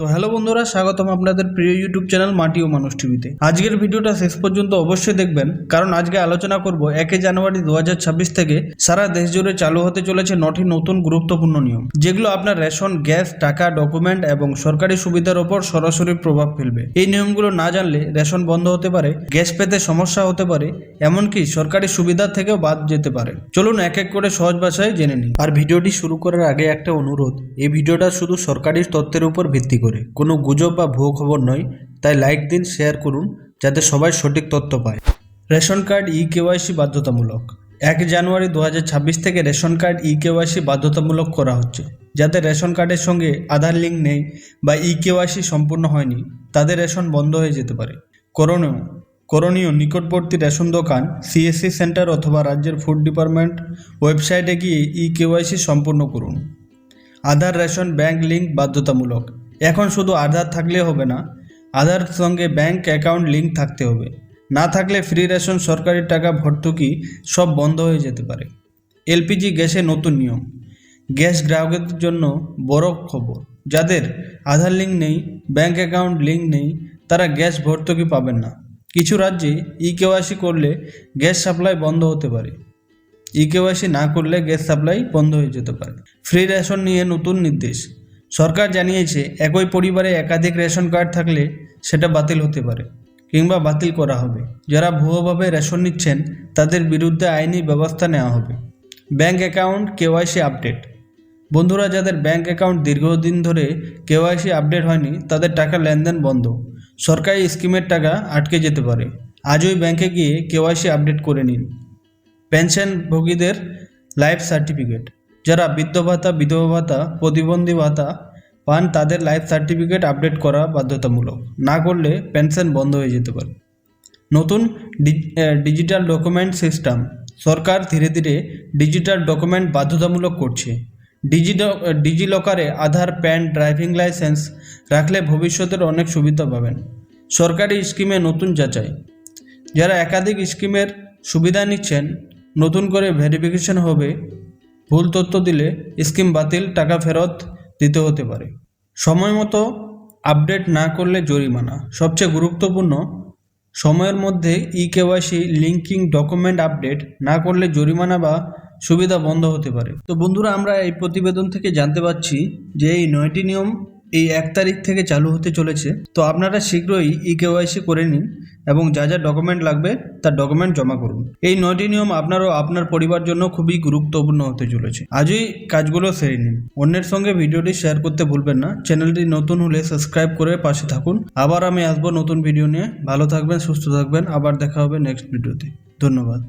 তো হ্যালো বন্ধুরা, স্বাগতম আপনাদের প্রিয় ইউটিউব চ্যানেল মাটি ও মানুষ টিভিতে আজকের ভিডিওটা শেষ পর্যন্ত অবশ্যই দেখবেন, কারণ আজকে আলোচনা করব একে জানুয়ারি দু হাজার ছাব্বিশ থেকে সারা দেশ জুড়ে চালু হতে চলেছে নটি নতুন গুরুত্বপূর্ণ নিয়ম, যেগুলো আপনার রেশন, গ্যাস, টাকা, ডকুমেন্ট এবং সরকারি সুবিধার ওপর সরাসরি প্রভাব ফেলবে। এই নিয়মগুলো না জানলে রেশন বন্ধ হতে পারে, গ্যাস পেতে সমস্যা হতে পারে, এমনকি সরকারি সুবিধা থেকেও বাদ যেতে পারে। চলুন এক এক করে সহজ ভাষায় জেনে নিন আর ভিডিওটি শুরু করার আগে একটা অনুরোধ, এই ভিডিওটা শুধু সরকারি তথ্যের উপর ভিত্তি করে। কোনো গুজব বা ভুয়ো খবর নয়, তাই লাইক দিন শেয়ার করুন, যাতে সবাই সঠিক তথ্য পায়। রেশন কার্ড ই কেওয়াইসি বাধ্যতামূলক। এক জানুয়ারি দু হাজার ছাব্বিশ থেকে রেশন কার্ড ই কেওয়াইসি বাধ্যতামূলক করা হচ্ছে। যাদের রেশন কার্ডের সঙ্গে আধার লিঙ্ক নেই বা ই কেওয়াইসি সম্পূর্ণ হয়নি, তাদের রেশন বন্ধ হয়ে যেতে পারে। করণীয় করণীয় নিকটবর্তী রেশন দোকান সিএসসি সেন্টার অথবা রাজ্যের ফুড ডিপার্টমেন্ট ওয়েবসাইটে গিয়ে ই কেওয়াইসি সম্পূর্ণ করুন। আধার, রেশন, ব্যাংক লিঙ্ক বাধ্যতামূলক। এখন শুধু আধার থাকলে হবে না, আধার সঙ্গে ব্যাংক অ্যাকাউন্ট লিঙ্ক থাকতে হবে। না থাকলে ফ্রি রেশন সরকারি টাকা, ভর্তুকি সব বন্ধ হয়ে যেতে পারে। এলপিজি গ্যাসে নতুন নিয়ম। গ্যাস গ্রাহকদের জন্য বড় খবর, যাদের আধার লিঙ্ক নেই ব্যাংক অ্যাকাউন্ট লিঙ্ক নেই, তারা গ্যাস ভর্তুকি পাবেন না। কিছু রাজ্যে ই কেওয়াইসি করলে গ্যাস সাপ্লাই বন্ধ হতে পারে। ই কেওয়াইসি না করলে গ্যাস সাপ্লাই বন্ধ হয়ে যেতে পারে। ফ্রি রেশন নিয়ে নতুন নির্দেশ। সরকার জানিয়েছে, একই পরিবারে একাধিক রেশন কার্ড থাকলে সেটা বাতিল হতে পারে কিংবা বাতিল করা হবে। যারা ভুয়োভাবে রেশন নিচ্ছেন, তাদের বিরুদ্ধে আইনি ব্যবস্থা নেওয়া হবে। Bank account KYC update. বন্ধুরা, যাদের ব্যাংক অ্যাকাউন্ট দীর্ঘদিন ধরে কেওয়াইসি আপডেট হয়নি, তাদের টাকা লেনদেন বন্ধ। সরকারি স্কিমের টাকা আটকে যেতে পারে। আজই ব্যাংকে গিয়ে কেওয়াইসি আপডেট করে নিন। পেনশনভোগীদের লাইফ সার্টিফিকেট। যারা বৃদ্ধ ভাতা বিধবা ভাতা প্রতিবন্ধী ভাতা পান, তাদের লাইফ সার্টিফিকেট আপডেট করা বাধ্যতামূলক। না করলে পেনশন বন্ধ হয়ে যেতে পারে। নতুন ডিজিটাল ডকুমেন্ট সিস্টেম সরকার ধীরে ধীরে ডিজিটাল ডকুমেন্ট বাধ্যতামূলক করছে। ডিজিট ডিজিলকারে আধার, প্যান ড্রাইভিং লাইসেন্স রাখলে ভবিষ্যতের অনেক সুবিধা পাবেন। সরকারি স্কিমে নতুন যাচাই। যারা একাধিক স্কিমের সুবিধা নিচ্ছেন, নতুন করে ভেরিফিকেশন হবে। ভুল তথ্য দিলে স্কিম বাতিল, টাকা ফেরত দিতে হতে পারে। সময় মতো আপডেট না করলে জরিমানা। সবচেয়ে গুরুত্বপূর্ণ, সময়ের মধ্যে e KYC linking document update না করলে জরিমানা বা সুবিধা বন্ধ হতে পারে। তো বন্ধুরা, আমরা এই প্রতিবেদন থেকে জানতে পারছি যে এই নয়টি নিয়ম এই এক তারিখ থেকে চালু হতে চলেছে। তো আপনারা শীঘ্রই ই কেওয়াইসি করে নিন এবং যা যা ডকুমেন্ট লাগবে তার ডকুমেন্ট জমা করুন। এই নয়টি নিয়ম আপনারও আপনার পরিবার জন্য খুবই গুরুত্বপূর্ণ হতে চলেছে। আজই কাজগুলো সেরে নিন। অন্যের সঙ্গে ভিডিওটি শেয়ার করতে ভুলবেন না। চ্যানেলটি নতুন হলে সাবস্ক্রাইব করে পাশে থাকুন। আবার আমি আসব নতুন ভিডিও নিয়ে। ভালো থাকবেন, সুস্থ থাকবেন। আবার দেখা হবে নেক্সট ভিডিওতে ধন্যবাদ।